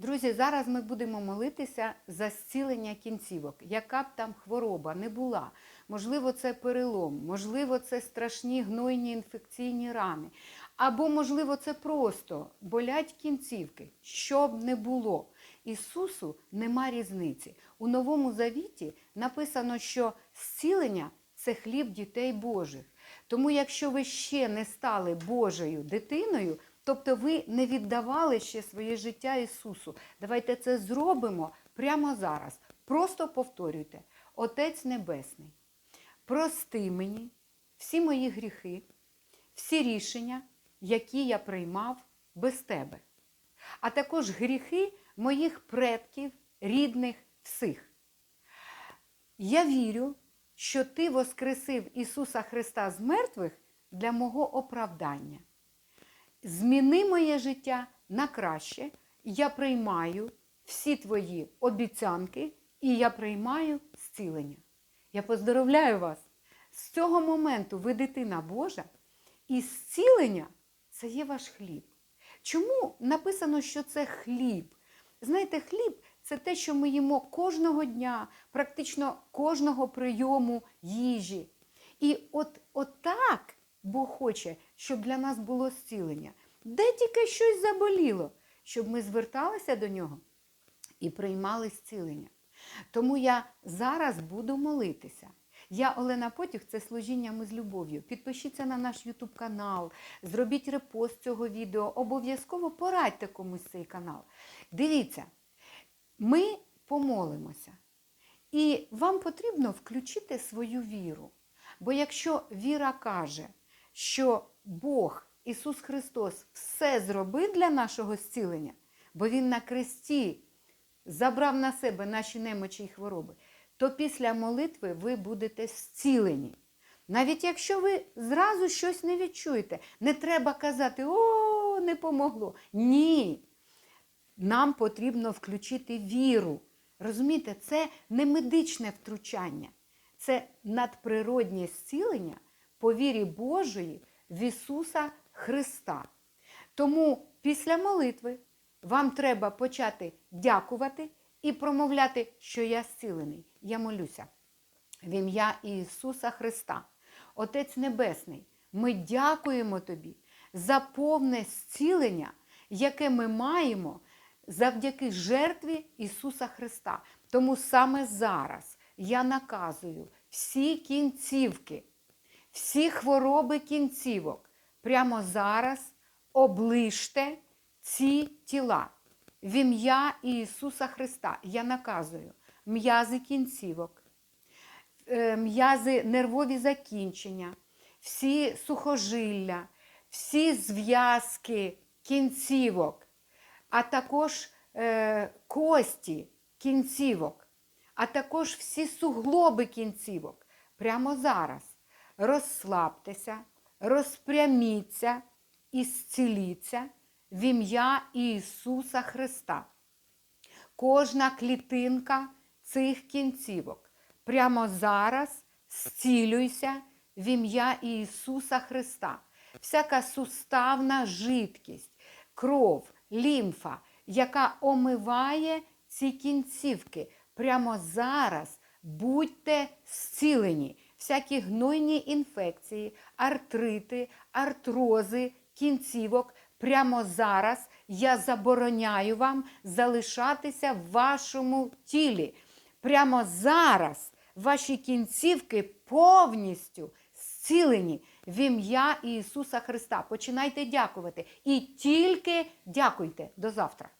Друзі, зараз ми будемо молитися за зцілення кінцівок, яка б там хвороба не була. Можливо, це перелом, можливо, це страшні гнойні інфекційні рани. Або, можливо, це просто болять кінцівки, що б не було. Ісусу нема різниці. У Новому Завіті написано, що зцілення це хліб дітей Божих. Тому, якщо ви ще не стали Божою дитиною, тобто ви не віддавали ще своє життя Ісусу, давайте це зробимо прямо зараз. Просто повторюйте: Отець Небесний, прости мені всі мої гріхи, всі рішення, які я приймав без тебе, а також гріхи моїх предків, рідних, всіх. Я вірю, що Ти воскресив Ісуса Христа з мертвих для мого оправдання. Зміни моє життя на краще. Я приймаю всі твої обіцянки і я приймаю зцілення. Я поздоровляю вас! З цього моменту ви дитина Божа, і зцілення це є ваш хліб. Чому написано, що це хліб? Знаєте, хліб це те, що ми їмо кожного дня, практично кожного прийому їжі. І от, от так Бог хоче, щоб для нас було зцілення. Де тільки щось заболіло, щоб ми зверталися до нього і приймали зцілення. Тому я зараз буду молитися. Я Олена Потюх, це служіння ми з любов'ю. Підпишіться на наш Ютуб канал, зробіть репост цього відео, обов'язково порадьте комусь цей канал. Дивіться, ми помолимося. І вам потрібно включити свою віру. Бо якщо віра каже, що Бог, Ісус Христос, все зробив для нашого зцілення, бо Він на кресті забрав на себе наші немочі і хвороби, то після молитви ви будете зцілені. Навіть якщо ви зразу щось не відчуєте, не треба казати, о, не помогло. Ні. Нам потрібно включити віру. Розумієте, це не медичне втручання, це надприроднє зцілення по вірі Божої в Ісуса Христа. Тому після молитви вам треба почати дякувати і промовляти, що я зцілений. Я молюся в ім'я Ісуса Христа. Отець Небесний, ми дякуємо Тобі за повне зцілення, яке ми маємо завдяки жертві Ісуса Христа. Тому саме зараз я наказую всі кінцівки, всі хвороби кінцівок прямо зараз оближте ці тіла. В ім'я Ісуса Христа я наказую м'язи кінцівок, е, м'язи нервові закінчення, всі сухожилля, всі зв'язки кінцівок, а також е, кості кінцівок, а також всі суглоби кінцівок. Прямо зараз розслабтеся, розпряміться і зціліться в ім'я Ісуса Христа. Кожна клітинка цих кінцівок прямо зараз зцілюйся в ім'я Ісуса Христа. Всяка суставна жидкість, кров, лімфа, яка омиває ці кінцівки. Прямо зараз будьте зцілені. Всякі гнойні інфекції, артрити, артрози, кінцівок. Прямо зараз я забороняю вам залишатися в вашому тілі. Прямо зараз ваші кінцівки повністю зцілені в ім'я Ісуса Христа. Починайте дякувати і тільки дякуйте. До завтра.